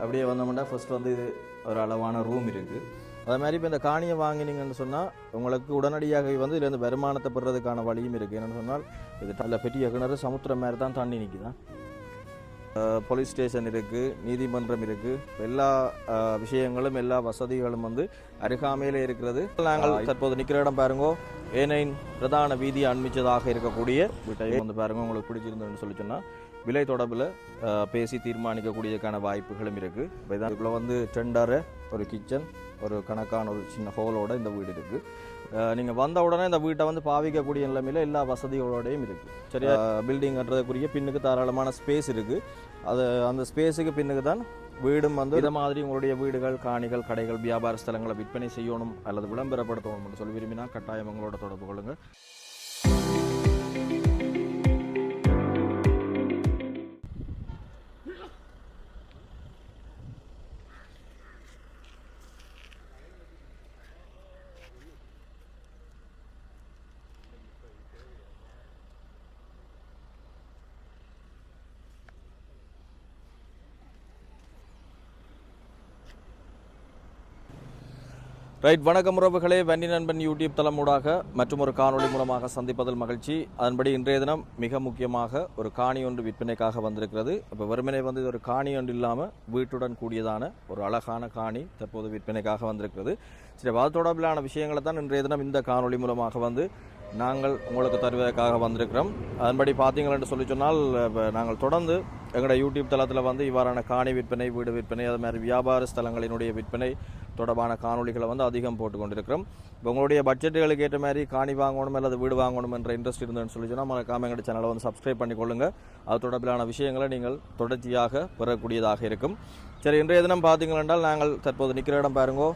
அப்படியே வந்தோம்னா ஃபர்ஸ்ட் வந்து இது ஒரு அளவான ரூம் இருக்குது அதே மாதிரி இப்போ இந்த காணியை வாங்கினீங்கன்னு சொன்னால் உங்களுக்கு உடனடியாக வந்து இதுலேருந்து வருமானத்தை பெறுறதுக்கான வழியும் இருக்குது என்னென்னு சொன்னால் இது நல்ல பெரிய கிணறு சமுத்திரம் மாதிரி தான் தண்ணி நிற்குதான் போலீஸ் ஸ்டேஷன் இருக்குது நீதிமன்றம் இருக்குது எல்லா விஷயங்களும் எல்லா வசதிகளும் வந்து அருகாமையில் இருக்கிறது. நாங்கள் தற்போது நிற்கிற இடம் பாருங்கோ. ஏனைன் பிரதான வீதியை அண்மிச்சதாக இருக்கக்கூடிய வீட்டை வந்து பாருங்க. உங்களுக்கு பிடிச்சிருந்ததுன்னு சொல்லி சொன்னால் விலை தொடர்பில் பேசி தீர்மானிக்கக்கூடியதுக்கான வாய்ப்புகளும் இருக்குது இப்போ இதுக்குள்ள வந்து டெண்டரு ஒரு கிச்சன் ஒரு கணக்கான ஒரு சின்ன ஹோலோட இந்த வீடு இருக்குது நீங்கள் வந்த உடனே இந்த வீட்டை வந்து பாவிக்கக்கூடிய நிலைமையில் எல்லா வசதிகளோடையும் இருக்குது சரியா? பில்டிங் கட்டுறதுக்குரிய பின்னுக்கு தாராளமான ஸ்பேஸ் இருக்குது அது அந்த ஸ்பேஸுக்கு பின்னுக்கு தான் வீடும் வந்து இதை மாதிரி உங்களுடைய வீடுகள் காணிகள் கடைகள் வியாபார ஸ்தலங்களை விற்பனை செய்யணும் அல்லது விளம்பரப்படுத்தணும்னு சொல்லி விரும்பினா கட்டாயம் உங்களோட தொடர்பு கொள்ளுங்கள். ரைட் வணக்கம் உறவுகளே. வன்னி நண்பன் யூடியூப் தளமூடாக மற்றும் ஒரு காணொலி மூலமாக சந்திப்பதில் மகிழ்ச்சி. அதன்படி இன்றைய தினம் மிக முக்கியமாக ஒரு காணி ஒன்று விற்பனைக்காக வந்திருக்கிறது. இப்போ வெறுமனை வந்து இது ஒரு காணி ஒன்று இல்லாமல் வீட்டுடன் கூடியதான ஒரு அழகான காணி தற்போது விற்பனைக்காக வந்திருக்கிறது. சரி அது தொடர்பிலான விஷயங்களை தான் இன்றைய தினம் இந்த காணொளி மூலமாக வந்து நாங்கள் உங்களுக்கு தருவதற்காக வந்திருக்கிறோம். அதன்படி பார்த்தீங்களென்று சொல்லி சொன்னால் இப்போ நாங்கள் தொடர்ந்து எங்களோட யூடியூப் தளத்தில் வந்து இவ்வாறான காணி விற்பனை வீடு விற்பனை அது மாதிரி வியாபார ஸ்தலங்களினுடைய விற்பனை தொடர்பான காணொளிகளை வந்து அதிகம் போட்டு கொண்டிருக்கிறோம். இப்போ உங்களுடைய பட்ஜெட்டுகளுக்கு ஏற்ற மாதிரி காணி வாங்கணும் அல்லது வீடு வாங்கணும் என்ற இன்ட்ரெஸ்ட் இருந்ததுன்னு சொல்லி சொன்னால் மறக்காம எங்களுடைய சேனலை வந்து சப்ஸ்கிரைப் பண்ணிக்கொள்ளுங்கள் அது தொடர்பிலான விஷயங்களை நீங்கள் தொடர்ச்சியாக பெறக்கூடியதாக இருக்கும். சரி இன்றைய தினம் பார்த்தீங்கள் என்றால் நாங்கள் தற்போது நிற்கிற இடம் பாருங்கோ.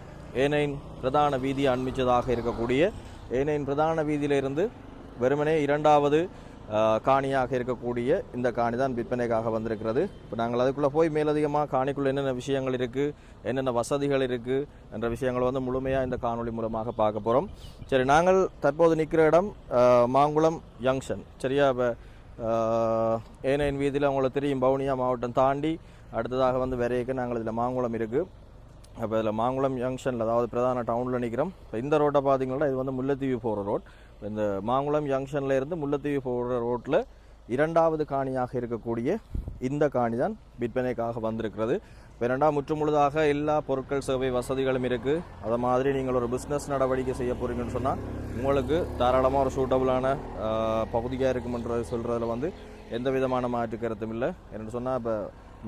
ஏனைன் பிரதான வீதியை அண்மிச்சதாக இருக்கக்கூடிய ஏனையின் பிரதான வீதியிலிருந்து வெறுமனே இரண்டாவது காணியாக இருக்கக்கூடிய இந்த காணி தான் விற்பனைக்காக வந்திருக்கிறது. இப்போ நாங்கள் அதுக்குள்ளே போய் மேலதிகமாக காணிக்குள்ளே என்னென்ன விஷயங்கள் இருக்குது என்னென்ன வசதிகள் இருக்குது என்ற விஷயங்களை வந்து முழுமையாக இந்த காணொளி மூலமாக பார்க்க போகிறோம் சரி நாங்கள் தற்போது நிற்கிற இடம் மாங்குளம் ஜங்ஷன் சரியா? இப்போ ஏனையின் வீதியில் உங்களுக்கு தெரியும் பவுனியா மாவட்டம் தாண்டி அடுத்ததாக வந்து விரைக்கு நாங்கள் இதில் மாங்குளம் இருக்குது அப்போ இதில் மாங்குளம் ஜங்ஷனில் அதாவது பிரதான டவுனில் நிற்கிறோம் இப்போ இந்த ரோட்டை பார்த்தீங்கன்னா இது வந்து முல்லைத்தீவு போகிற ரோட் இந்த மாங்குளம் ஜங்ஷனில் இருந்து முல்லைத்தீவு போகிற ரோட்டில் இரண்டாவது காணியாக இருக்கக்கூடிய இந்த காணி தான் விற்பனைக்காக வந்திருக்கிறது. இப்போ இரண்டாம் முற்றுமுழுதாக எல்லா பொருட்கள் சேவை வசதிகளும் இருக்குது அதை மாதிரி நீங்கள் ஒரு பிஸ்னஸ் நடவடிக்கை செய்ய போகிறீங்கன்னு சொன்னால் உங்களுக்கு தாராளமாக ஒரு சூட்டபுளான பகுதியாக இருக்குமென்றது சொல்கிறதுல வந்து எந்த விதமான மாற்று கருத்தும் இல்லை. என்னென்னு சொன்னால் இப்போ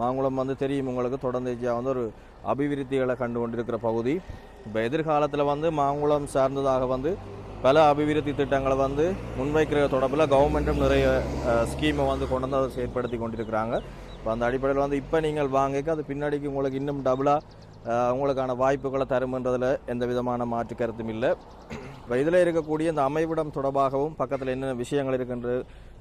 மாங்குளம் வந்து தெரியும் உங்களுக்கு. தொடர்ந்து வந்து ஒரு அபிவிருத்திகளை கண்டு கொண்டிருக்கிற பகுதி. இப்போ எதிர்காலத்தில் வந்து மாங்குளம் சார்ந்ததாக வந்து பல அபிவிருத்தி திட்டங்களை வந்து முன்வைக்கிற தொடர்பில் கவர்மெண்ட்டும் நிறைய ஸ்கீமை வந்து கொண்டு வந்து அதை செயற்படுத்தி கொண்டிருக்கிறாங்க. இப்போ அந்த அடிப்படையில் வந்து இப்போ நீங்கள் வாங்கிக்க அது பின்னாடிக்கு உங்களுக்கு இன்னும் டபுளாக உங்களுக்கான வாய்ப்புகளை தருமன்றதில் எந்த விதமான மாற்று கருத்தும் இல்லை. இப்போ இதில் இருக்கக்கூடிய இந்த அமைவிடம் தொடர்பாகவும் பக்கத்தில் என்னென்ன விஷயங்கள் இருக்கின்ற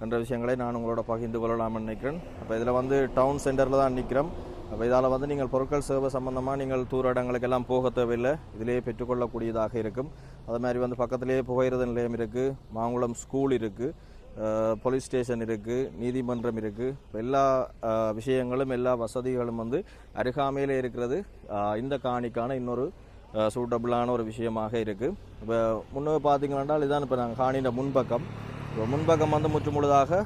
என்ற விஷயங்களை நான் உங்களோட பகிர்ந்து கொள்ளலாம்னு நினைக்கிறேன். அப்போ இதில் வந்து டவுன் சென்டரில் தான் நிற்கிறோம் அப்போ இதால் வந்து நீங்கள் பொருட்கள் சேவை சம்பந்தமாக நீங்கள் தூர இடங்களுக்கெல்லாம் போக தேவையில்லை. இதிலேயே பெற்றுக்கொள்ளக்கூடியதாக இருக்கும். அது மாதிரி வந்து பக்கத்திலேயே புகையிரத நிலையம் இருக்குது மாங்குளம் ஸ்கூல் இருக்குது போலீஸ் ஸ்டேஷன் இருக்குது நீதிமன்றம் இருக்குது எல்லா விஷயங்களும் எல்லா வசதிகளும் வந்து அருகாமையில் இருக்கிறது. இந்த காணிக்கான இன்னொரு சூட்டபிளான ஒரு விஷயமாக இருக்குது இப்போ முன்னே பார்த்தீங்கன்னா இதுதான் இப்போ நாங்கள் காணின முன்பக்கம். இப்போ முன்பக்கம் வந்து முற்று முழுதாக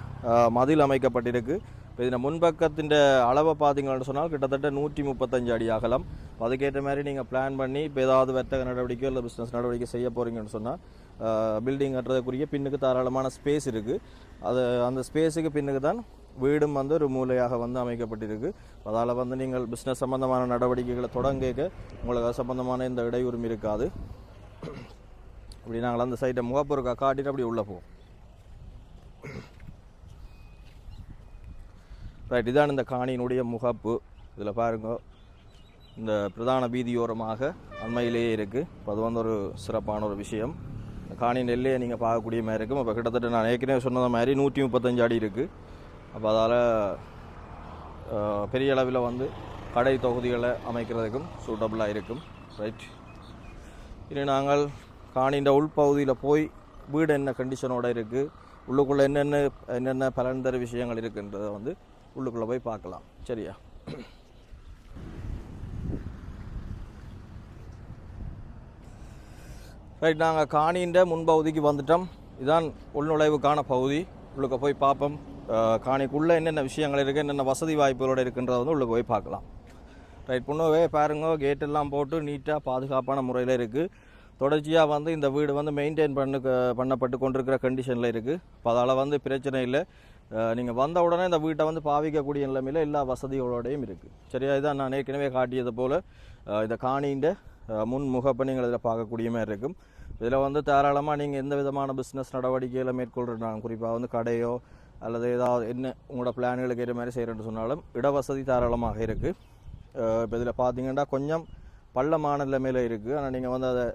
மதில் அமைக்கப்பட்டிருக்கு. இப்போ இதில் முன்பக்கத்தின் அளவை பார்த்தீங்கன்னு சொன்னால் கிட்டத்தட்ட நூற்றி முப்பத்தஞ்சு அடி அகலம். அதுக்கேற்ற மாதிரி நீங்கள் பிளான் பண்ணி இப்போ ஏதாவது வர்த்தக நடவடிக்கை இல்லை பிஸ்னஸ் நடவடிக்கை செய்ய போகிறீங்கன்னு சொன்னால் பில்டிங் கட்டுறதுக்குரிய பின்னுக்கு தாராளமான ஸ்பேஸ் இருக்குது அது அந்த ஸ்பேஸுக்கு பின்னுக்கு தான் வீடும் வந்து ஒரு மூலையாக வந்து அமைக்கப்பட்டிருக்கு. அதால் வந்து நீங்கள் பிஸ்னஸ் சம்பந்தமான நடவடிக்கைகளை தொடங்க உங்களுக்கு அது சம்பந்தமான இந்த இடையூறும் இருக்காது. இப்படி நாங்கள் அந்த சைட்டை முகப்பொருக்கா காட்டிட்டு அப்படி உள்ளே போவோம். ரைட் இதான் இந்த காணியினுடைய முகப்பு. இதில் பாருங்க. இந்த பிரதான வீதியோரமாக அண்மையிலேயே இருக்குது இப்போ அது வந்து ஒரு சிறப்பான ஒரு விஷயம். காணி நெல்லையை நீங்கள் பார்க்கக்கூடிய மாதிரி இருக்கும். இப்போ கிட்டத்தட்ட நான் ஏற்கனவே சொன்னது மாதிரி நூற்றி முப்பத்தஞ்சு அடி இருக்குது அப்போ அதால் பெரிய அளவில் வந்து கடை தொகுதிகளை அமைக்கிறதுக்கும் சூட்டபுளாக இருக்கும். ரைட் இனி நாங்கள் காணின்ற உள்பகுதியில் போய் வீடு என்ன கண்டிஷனோடு இருக்குது உள்ளுக்குள்ளே என்னென்ன என்னென்ன பலன் தர விஷயங்கள் இருக்குன்றதை வந்து உள்ளுக்குள்ளே போய் பார்க்கலாம். சரியா? ரைட் நாங்கள் காணின்ற முன்பகுதிக்கு வந்துட்டோம். இதுதான் உள்நுழைவுக்கான பகுதி. உள்ளுக்க போய் பார்ப்போம். காணிக்குள்ளே என்னென்ன விஷயங்கள் இருக்குது என்னென்ன வசதி வாய்ப்புகளோடு இருக்குன்றத வந்து உள்ளே போய் பார்க்கலாம். ரைட் பொண்ணுவே பாருங்க கேட் எல்லாம் போட்டு நீட்டாக பாதுகாப்பான முறையில் இருக்குது தொடர்ச்சியாக வந்து இந்த வீடு வந்து மெயின்டைன் பண்ணு பண்ணப்பட்டு கொண்டிருக்கிற கண்டிஷனில் இருக்குது இப்போ அதால் வந்து பிரச்சனை இல்லை. நீங்கள் வந்த உடனே இந்த வீட்டை வந்து பாவிக்கக்கூடிய நிலைமையில் எல்லா வசதிகளோடையும் இருக்குது சரியா? இதான் நான் ஏற்கனவே காட்டியது போல் இந்த காணின்ற முன் முகப்பை நீங்கள் இதில் பார்க்கக்கூடிய மாதிரி இருக்கும். இதில் வந்து தாராளமாக நீங்கள் எந்த விதமான பிஸ்னஸ் நடவடிக்கைகளை மேற்கொள்கிறாங்க குறிப்பாக வந்து கடையோ அல்லது ஏதாவது என்ன உங்களோட பிளான்களுக்கு ஏற்ற மாதிரி செய்கிறேன்னு சொன்னாலும் இடவசதி தாராளமாக இருக்குது இப்போ இதில் பார்த்தீங்கன்னா கொஞ்சம் பள்ளமான நிலைமையில் இருக்குது ஆனால் நீங்கள் வந்து அதை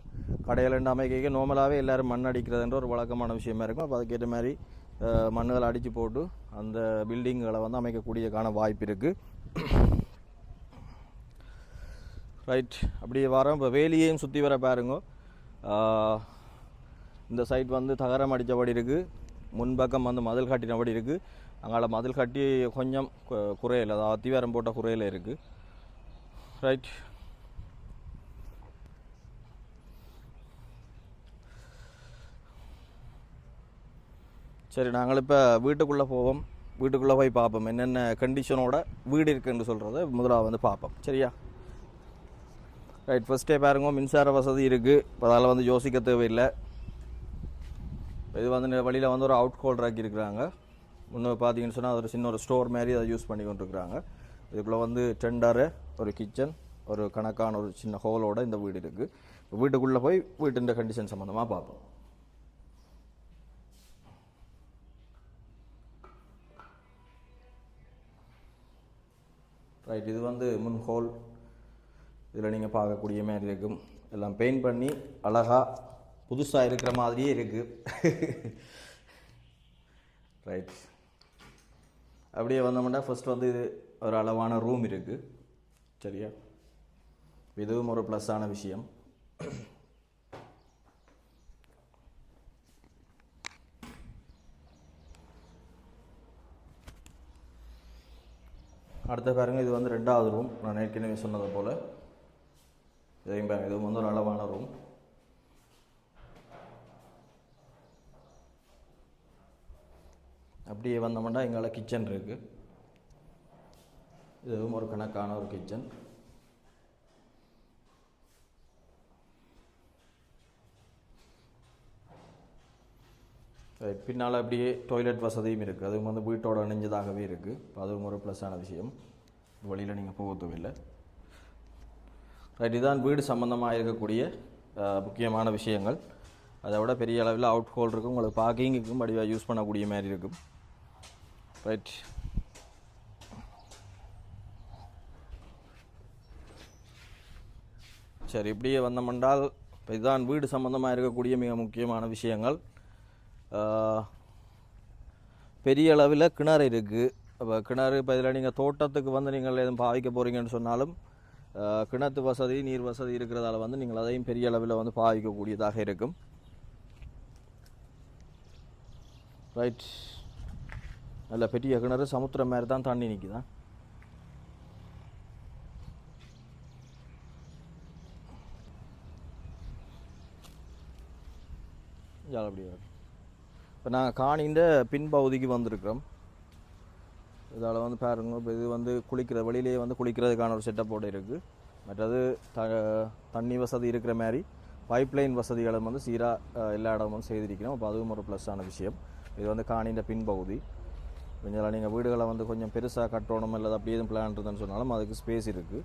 கடையில் அமைக்க நார்மலாகவே எல்லோரும் மண் அடிக்கிறதுன்ற ஒரு வழக்கமான விஷயமா இருக்கும். அப்போ அதுக்கேற்ற மாதிரி மண்ணுகளை அடித்து போட்டு அந்த பில்டிங்களை வந்து அமைக்கக்கூடியக்கான வாய்ப்பு இருக்குது ரைட் அப்படியே வரோம். இப்போ வேலியையும் சுற்றி வர பாருங்க. இந்த சைட் வந்து தகரம் அடித்தபடி இருக்குது முன்பக்கம் வந்து மதில் கட்டினபடி இருக்குது அங்கால மதில் கட்டி கொஞ்சம் குறையில். அதாவது அத்திவாரம் போட்ட குறையில் இருக்குது ரைட் சரி நாங்கள் இப்போ வீட்டுக்குள்ளே போவோம். வீட்டுக்குள்ளே போய் பார்ப்போம் என்னென்ன கண்டிஷனோட வீடு இருக்குன்னு சொல்கிறத முதலாக வந்து பார்ப்போம் சரியா? ரைட் ஃபஸ்ட்டே பாருங்க. மின்சார வசதி இருக்குது அதால் வந்து யோசிக்க தேவையில்லை. இது வந்து வழியில் வந்து ஒரு அவுட் ஹோல்டர் ஆக்கி இருக்கிறாங்க. இன்னும் பார்த்தீங்கன்னு சொன்னால் ஒரு சின்ன ஒரு ஸ்டோர் மாதிரி அதை யூஸ் பண்ணி கொண்டிருக்கிறாங்க. இதுக்குள்ளே வந்து டெண்டரு ஒரு கிச்சன் ஒரு கணக்கான ஒரு சின்ன ஹோலோட இந்த வீடு இருக்குது வீட்டுக்குள்ளே போய் வீட்டின் கண்டிஷன் சம்மந்தமாக பார்ப்போம். ரைட் இது வந்து முன் ஹோல் இதில் நீங்கள் பார்க்கக்கூடிய மாதிரி இருக்கும். எல்லாம் பெயிண்ட் பண்ணி அழகாக புதுசாக இருக்கிற மாதிரியே இருக்குது ரைட் அப்படியே வந்தோம்னா ஃபர்ஸ்ட் வந்து இது ஒரு அளவான ரூம் இருக்குது சரியா? இதுவும் ஒரு ப்ளஸ்ஸான விஷயம். அடுத்த பாருங்கள் இது வந்து ரெண்டாவது ரூம் நான் ஏற்கனவே சொன்னது போல். இதையும் பாருங்கள் இதுவும் வந்து ஒரு அளவான ரூம் அப்படியே வந்தோம்னா எங்களால் கிச்சன் இருக்குது இதுவும் ஒரு கணக்கான ஒரு கிச்சன் பின்னால் அப்படியே டாய்லெட் வசதியும் இருக்குது அதுவும் வந்து வீட்டோட இணைஞ்சதாகவே இருக்குது இப்போ அதுவும் ஒரு ப்ளஸ்ஸான விஷயம். வழியில் நீங்கள் போக தேவையில்லை ரைட் இதுதான் வீடு சம்மந்தமாக இருக்கக்கூடிய முக்கியமான விஷயங்கள். அதை விட பெரிய அளவில் அவுட் ஹோல் இருக்கும். உங்களுக்கு பார்க்கிங்குக்கும் வடிவாக யூஸ் பண்ணக்கூடிய மாதிரி இருக்கும். ரைட் சரி இப்படியே வந்தமென்றால் இப்போ இதுதான் வீடு சம்மந்தமாக இருக்கக்கூடிய மிக முக்கியமான விஷயங்கள். பெரிய அளவில் கிணறு இருக்குது இப்போ கிணறு இப்போ இதில் நீங்கள் தோட்டத்துக்கு வந்து நீங்கள் எதுவும் பாவிக்க போகிறீங்கன்னு சொன்னாலும் கிணத்து வசதி நீர் வசதி இருக்கிறதால வந்து நீங்கள் அதையும் பெரிய அளவில் வந்து பாவிக்கக்கூடியதாக இருக்கும். ரைட் நல்ல பெரிய கிணறு சமுத்திரம் மாதிரி தான் தண்ணி நிற்குதான் அப்படியே இப்போ நாங்கள் காணின்ற பின்பகுதிக்கு வந்திருக்கிறோம். இதால் வந்து பாருங்க இப்போ இது வந்து குளிக்கிற வெளியிலேயே வந்து குளிக்கிறதுக்கான ஒரு செட்டப்போடு இருக்குது மற்றது த தண்ணி வசதி இருக்கிற மாதிரி பைப்லைன் வசதிகளும் வந்து சீராக எல்லா இடமும் வந்து செய்திருக்கிறோம். அப்போ அதுவும் ஒரு ப்ளஸ்ஸான விஷயம். இது வந்து காணின்ற பின்பகுதி கொஞ்சம் நீங்கள் வீடுகளை வந்து கொஞ்சம் பெருசாக கட்டணும் இல்லை அப்படி எதுவும் பிளான் இருந்ததுன்னு சொன்னாலும் அதுக்கு ஸ்பேஸ் இருக்குது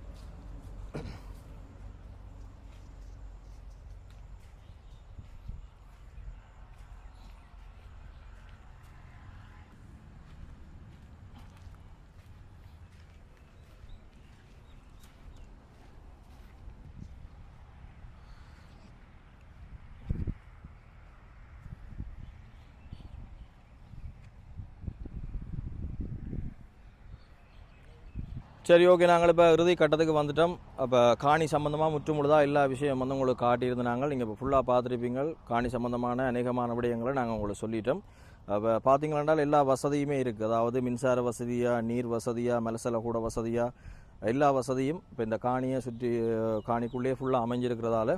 சரி ஓகே. நாங்கள் இப்போ இறுதி கட்டத்துக்கு வந்துட்டோம். அப்போ காணி சம்மந்தமாக முற்றுமுழுதாக எல்லா விஷயம் வந்து உங்களுக்கு காட்டியிருந்தாங்க நாங்கள் நீங்கள் இப்போ ஃபுல்லாக பார்த்துருப்பீங்க காணி சம்மந்தமான அநேகமான விடயங்களை நாங்கள் உங்களுக்கு சொல்லிட்டோம். அப்போ பார்த்தீங்களாண்டால் எல்லா வசதியுமே இருக்குது அதாவது மின்சார வசதியாக நீர் வசதியாக மலசல கூட வசதியாக எல்லா வசதியும் இப்போ இந்த காணியை சுற்றி காணிக்குள்ளேயே ஃபுல்லாக அமைஞ்சிருக்கிறதால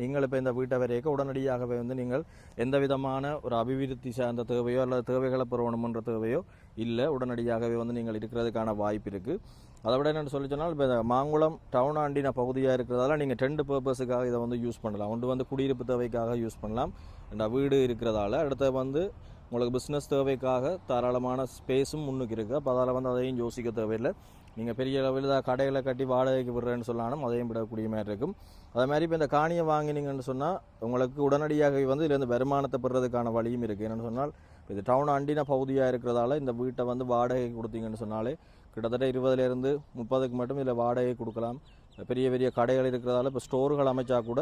நீங்கள் இப்போ இந்த வீட்டை வரைக்கும் உடனடியாகவே வந்து நீங்கள் எந்த விதமான ஒரு அபிவிருத்தி சார்ந்த தேவையோ அல்லது தேவைகளை பெறணுமன்ற தேவையோ இல்லை. உடனடியாகவே வந்து நீங்கள் இருக்கிறதுக்கான வாய்ப்பு இருக்குது அதை விட என்னென்னு சொல்லி சொன்னால் இப்போ இந்த மாங்குளம் டவுன் ஆண்டின பகுதியாக இருக்கிறதால நீங்கள் டென்ட் பர்பஸுக்காக இதை வந்து யூஸ் பண்ணலாம். ஒன்று வந்து குடியிருப்பு தேவைக்காக யூஸ் பண்ணலாம். ரெண்டா வீடு இருக்கிறதால. அடுத்த வந்து உங்களுக்கு பிஸ்னஸ் தேவைக்காக தாராளமான ஸ்பேஸும் முன்னுக்கு இருக்குது அப்போ அதால் வந்து அதையும் யோசிக்க தேவையில்லை. நீங்கள் பெரிய அளவில் தான் கடைகளை கட்டி வாடகைக்கு விடுறேன்னு சொன்னாலும் அதையும் விடக்கூடிய மாதிரி இருக்கும். அதே மாதிரி இப்போ இந்த காணியை வாங்கினீங்கன்னு சொன்னால் உங்களுக்கு உடனடியாக வந்து இதுலேருந்து வருமானத்தை பெறுறதுக்கான வழியும் இருக்குது என்னென்னு சொன்னால் இது டவுன் அண்டின பகுதியாக இருக்கிறதால இந்த வீட்டை வந்து வாடகை கொடுத்தீங்கன்னு சொன்னாலே கிட்டத்தட்ட இருபதுலேருந்து முப்பதுக்கு மட்டும் இதில் வாடகை கொடுக்கலாம். பெரிய பெரிய கடைகள் இருக்கிறதால இப்போ ஸ்டோர்கள் அமைச்சா கூட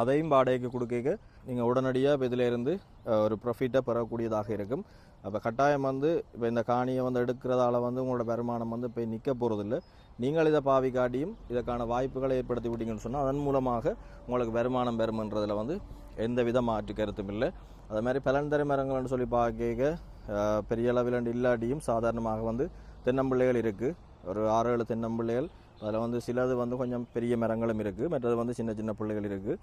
அதையும் வாடகைக்கு கொடுக்க நீங்கள் உடனடியாக இப்போ இதிலேருந்து ஒரு ப்ராஃபிட்டை பெறக்கூடியதாக இருக்கும். அப்போ கட்டாயம் வந்து இப்போ இந்த காணியை வந்து எடுக்கிறதால வந்து உங்களோட வருமானம் வந்து இப்போ நிற்க போகிறதில்ல நீங்கள் இதை பாவி காட்டியும் இதற்கான வாய்ப்புகளை ஏற்படுத்தி விட்டீங்கன்னு சொன்னால் அதன் மூலமாக உங்களுக்கு வருமானம் பெறுமன்றதில் வந்து எந்த வித மாற்று கருத்தும் இல்லை. அதே மாதிரி பலன்தரை மரங்கள்னு சொல்லி பார்க்க பெரிய அளவில் இல்லாட்டியும் சாதாரணமாக வந்து தென்னம்பிள்ளைகள் இருக்குது ஒரு ஆறு ஏழு தென்னம்பிள்ளைகள். அதில் வந்து சிலது வந்து கொஞ்சம் பெரிய மரங்களும் இருக்குது மற்றது வந்து சின்ன சின்ன பிள்ளைகள் இருக்குது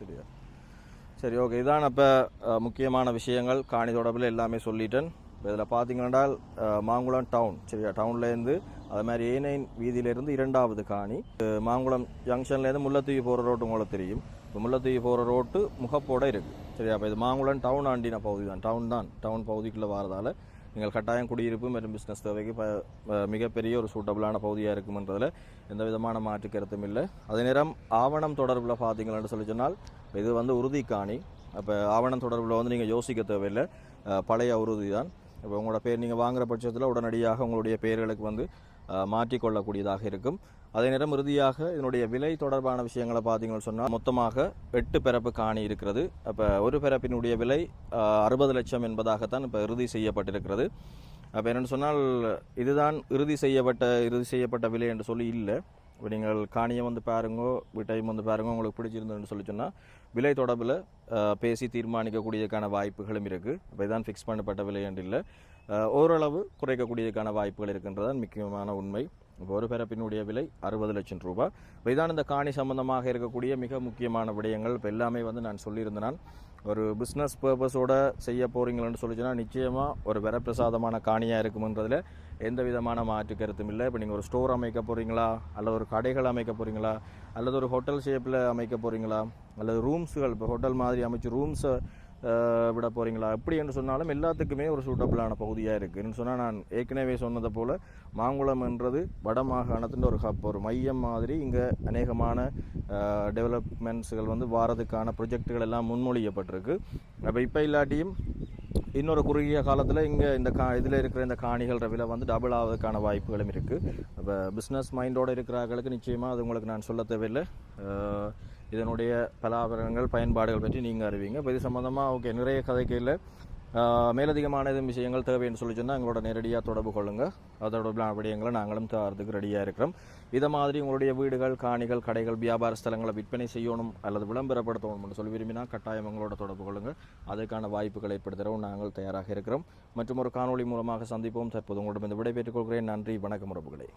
சரியா? சரி ஓகே இதான் அப்போ முக்கியமான விஷயங்கள். காணி தொடர்பில் எல்லாமே சொல்லிட்டேன். இப்போ இதில் பார்த்தீங்கன்னா மாங்குளம் டவுன் சரியா? டவுன்லேருந்து அது மாதிரி ஏ நைன் வீதியிலேருந்து இரண்டாவது காணி. மாங்குளம் ஜங்ஷன்லேருந்து முல்லைத்தூவி போகிற ரோட்டு உங்களுக்கு தெரியும். இப்போ முல்லைத்தீவு போகிற ரோட்டு முகப்போட இருக்குது சரியா? அப்போ இது மாங்குளம் டவுன் ஆண்டின பகுதி தான். டவுன் தான். டவுன் பகுதிக்குள்ளே வரதால் நீங்கள் கட்டாயம் குடியிருப்பு மற்றும் பிஸ்னஸ் தேவைக்கு ப மிகப்பெரிய ஒரு சூட்டபிளான பகுதியாக இருக்கும்ன்றதில் எந்த விதமான மாற்று கருத்தும் இல்லை. அதே நேரம் ஆவணம் தொடர்பில் பார்த்தீங்கன்னு சொல்லி சொன்னால் இது வந்து உறுதி காணி. அப்போ ஆவணம் தொடர்பில் வந்து நீங்கள் யோசிக்க தேவையில்லை. பழைய உறுதி தான். இப்போ உங்களோட பேர் நீங்கள் வாங்குகிற பட்சத்தில் உடனடியாக உங்களுடைய பெயர்களுக்கு வந்து மாற்றிக்கொள்ளக்கூடியதாக இருக்கும். அதே நேரம் இறுதியாக இதனுடைய விலை தொடர்பான விஷயங்களை பார்த்தீங்கன்னு சொன்னால் மொத்தமாக எட்டு பிறப்பு காணி இருக்கிறது. அப்போ ஒரு பிறப்பினுடைய விலை அறுபது லட்சம் என்பதாகத்தான் இப்போ இறுதி செய்யப்பட்டிருக்கிறது. அப்போ என்னென்னு சொன்னால் இதுதான் இறுதி செய்யப்பட்ட இறுதி செய்யப்பட்ட விலை என்று சொல்லி இல்லை. இப்போ நீங்கள் காணியை வந்து பாருங்கோ வீட்டையும் வந்து பாருங்கோ உங்களுக்கு பிடிச்சிருந்ததுன்னு சொல்லி சொன்னால் விலை தொடர்பில் பேசி தீர்மானிக்கக்கூடியதுக்கான வாய்ப்புகளும் இருக்குது இப்போ இதான் ஃபிக்ஸ் பண்ணப்பட்ட விலை என்று இல்லை. ஓரளவு குறைக்கக்கூடியதுக்கான வாய்ப்புகள் இருக்கின்றதான் முக்கியமான உண்மை. இப்போ ஒரு பிறப்பினுடைய விலை அறுபது லட்சம் ரூபாய் இப்போ இதான் இந்த காணி சம்பந்தமாக இருக்கக்கூடிய மிக முக்கியமான விடயங்கள் இப்போ எல்லாமே வந்து நான் சொல்லியிருந்தேன். நான் ஒரு பிஸ்னஸ் பர்பஸோட செய்ய போகிறீங்களன்னு சொல்லிச்சுன்னா நிச்சயமாக ஒரு வரப்பிரசாதமான காணியாக இருக்குமன்றதில் எந்த விதமான மாற்று கருத்தும் இல்லை. இப்போ நீங்கள் ஒரு ஸ்டோர் அமைக்க போகிறீங்களா அல்லது ஒரு கடைகள் அமைக்க போகிறீங்களா அல்லது ஒரு ஹோட்டல் ஷேப்பில் அமைக்க போகிறீங்களா அல்லது ரூம்ஸுகள் இப்போ ஹோட்டல் மாதிரி அமைச்சு ரூம்ஸை விட போகிறீங்களா எப்படி என்று சொன்னாலும் எல்லாத்துக்குமே ஒரு சூட்டபிளான பகுதியாக இருக்குதுன்னு சொன்னால் நான் ஏற்கனவே சொன்னதை போல் மாங்குளம் என்றது வட மாகாணத்தின் ஒரு ஹப் ஒரு மையம் மாதிரி இங்கே அநேகமான டெவலப்மெண்ட்ஸுகள் வந்து வாரதுக்கான ப்ரொஜெக்டுகள் எல்லாம் முன்மொழியப்பட்டிருக்கு. அப்போ இப்போ இல்லாட்டியும் இன்னொரு குறுகிய காலத்தில் இங்கே இந்த கா இதில் இருக்கிற இந்த காணிகள் விலை வந்து டபுள் ஆவதுக்கான வாய்ப்புகளும் இருக்குது அப்போ பிஸ்னஸ் மைண்டோடு இருக்கிறார்களுக்கு நிச்சயமாக அது உங்களுக்கு நான் சொல்ல தேவையில்லை. இதனுடைய பலாபலங்கள் பயன்பாடுகள் பற்றி நீங்கள் அறிவிங்க. இப்போ இது சம்மந்தமாக ஓகே நிறைய கதைக்கையில் மேலதிகமான எதுவும் விஷயங்கள் தேவைன்னு சொல்லி சொன்னால் எங்களோட நேரடியாக தொடர்பு கொள்ளுங்கள் அதோட விடயங்களை நாங்களும் தரத்துக்கு ரெடியாக இருக்கிறோம். இதை மாதிரி உங்களுடைய வீடுகள் காணிகள் கடைகள் வியாபார ஸ்தலங்களை விற்பனை செய்யணும் அல்லது விளம்பரப்படுத்தணும்னு சொல்லி விரும்பினா கட்டாயம் எங்களோட தொடர்பு கொள்ளுங்கள் அதுக்கான வாய்ப்புகளை ஏற்படுத்தவும் நாங்கள் தயாராக இருக்கிறோம். மற்றும் ஒரு காணொளி மூலமாக சந்திப்போம். தற்போது உங்களிடம் இந்த விடைபெற்றுக் கொள்கிறேன். நன்றி வணக்கம் உறவுகளை.